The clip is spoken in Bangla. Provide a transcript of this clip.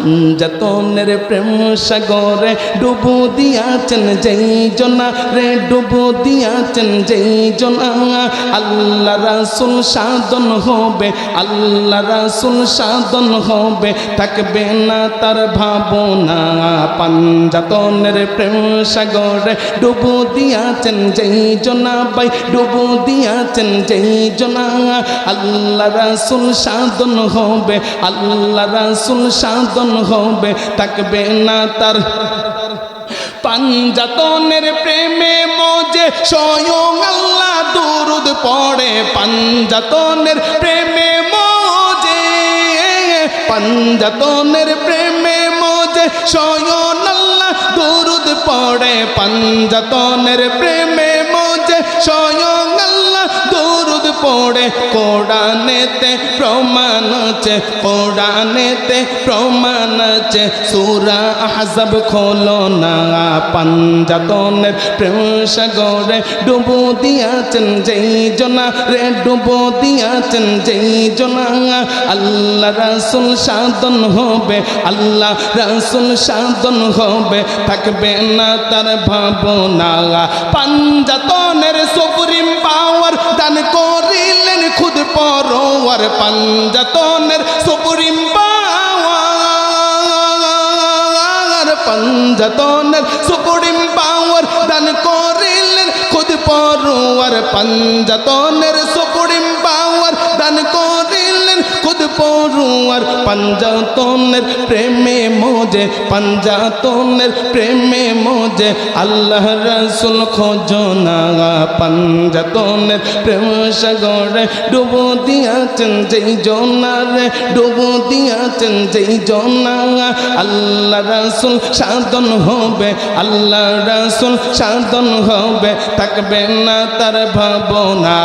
পাঞ্জাতনের প্রেম সাগরে ডুবু দিয়াছেন যেই জনা রে, ডুবু দিয়াছেন যেই জনা। আল্লাহ রাসুল সাধন হবে, আল্লাহ রাসুল সাধন হবে, থাকবে না তার ভাবনা। পাঞ্জাতনের প্রেম সাগরে ডুবু দিয়াছেন যেই জনা বাই ডুবু দিয়াছেন যেই জনা। আল্লাহ রাসুল সাধন হবে, আল্লাহ রাসুল সাধন হবে, থাকবে না তার। পাঞ্জাতনের প্রেমে মজে স্বয়ং আল্লাহ দুরুদ পড়ে। পাঞ্জাতনের প্রেমে মজে, পাঞ্জাতনের প্রেমে মজে স্বয়ং আল্লাহ দুরুদ পড়ে। পাঞ্জাতনের প্রেমে পড়ে, কোরআনেতে প্রমাণ আছে, কোরআনেতে প্রমাণ আছে। সূরা আহজাব খোলো না পাঞ্জাতনের প্রেম সাগরে ডুবো দিয়াছেন যেই জনা রে, ডুবো দিয়াছেন যেই জনা। আল্লাহ রাসুল সাধন হবে, আল্লাহ রাসুল সাধন হবে, থাকবে না তার ভাবনা। পাঞ্জাতনের সুপ্রিম খুদ পরোয়ার পাঞ্জাতনের সুপ্রিম পাওয়ার, পাঞ্জাতনের সুপ্রিম পাওয়ার দান করিলেন খুদ পরোয়ার পাঞ্জাতনের সুপ্রিম পাওয়ার দান করিলেন খুদ পড়ুয়ার পাঞ্জাতনের প্রেমে মোজে পাঞ্জাতনের প্রেমে মোজে। আল্লাহ রসুল খোঁজনা পাঞ্জাতনের প্রেম সাগরে ডুবো দিয়াছেন যেই জনারে, ডুবো দিয়াছেন যেই জনা আল্লাহ রসুল সাধন হবে, আল্লাহ রসুল সাধন হবে, থাকবে না তার ভাবনা।